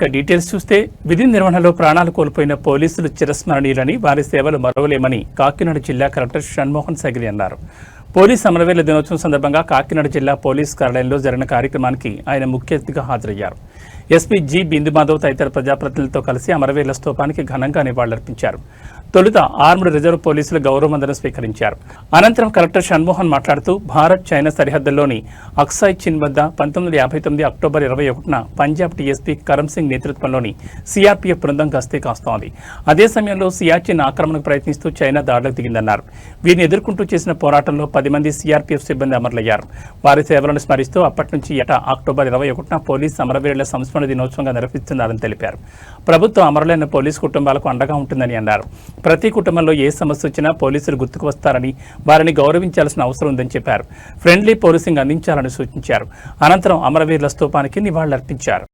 ఇక డీటెయిల్స్ చూస్తే విధి నిర్వహణలో ప్రాణాలు కోల్పోయిన పోలీసులు చిరస్మరణీయులని. వారి సేవలు మరవలేమని కాకినాడ జిల్లా కలెక్టర్ షణ్మోహన్ సగిరి అన్నారు. పోలీస్ సమరవేల దినోత్సవం సందర్భంగా కాకినాడ జిల్లా పోలీస్ కార్యాలయంలో జరిగిన కార్యక్రమానికి ఆయన ముఖ్య అతిథిగా హాజరయ్యారు. ఎస్పీ జి బిందుమాధవ్ తదితర ప్రజాప్రతినిధులతో కలిసి అమరవీరుల స్తూపానికి ఘనంగా నివాళులర్పించారు. తొలుత ఆర్మ్డ్ రిజర్వ్ పోలీసులు గౌరవవందనం స్వీకరించారు. అనంతరం కలెక్టర్ షణ్మోహన్ మాట్లాడుతూ భారత్ చైనా సరిహద్దుల్లోని అక్సాయ్ చిన్ వద్ద పంతొమ్మిది యాభై తొమ్మిది అక్టోబర్ ఇరవై ఒకటిన పంజాబ్ టీఎస్పీ కరమ్ సింగ్ నేతృత్వంలోని సిఆర్పీఎఫ్ బృందం గస్తీ కాస్తోంది అదే సమయంలో సియాచిన్ ఆక్రమణకు ప్రయత్నిస్తూ చైనా దాడులకు దిగిందన్నారు. వీరిని ఎదుర్కొంటూ చేసిన పోరాటంలో పది మంది సిఆర్పీఎఫ్ సిబ్బంది అమరులయ్యారు. వారి సేవలను స్మరిస్తూ అప్పటి నుంచి ఏటా అక్టోబర్ ఇరవై ఒకటిన పోలీస్ అమరవీరుల సంస్మరణ దినోత్సవంగా నిర్వహిస్తున్నారని తెలిపారు. ప్రభుత్వం అమరులైన పోలీస్ కుటుంబాలకు అండగా ఉంటుందని అన్నారు. ప్రతి కుటుంబంలో ఏ సమస్య వచ్చినా పోలీసులు గుర్తుకు వస్తారని వారిని గౌరవించాల్సిన అవసరం ఉందని చెప్పారు. ఫ్రెండ్లీ పోలీసింగ్ అందించాలని సూచించారు. అనంతరం అమరవీరుల స్తూపానికి నివాళులర్పించారు.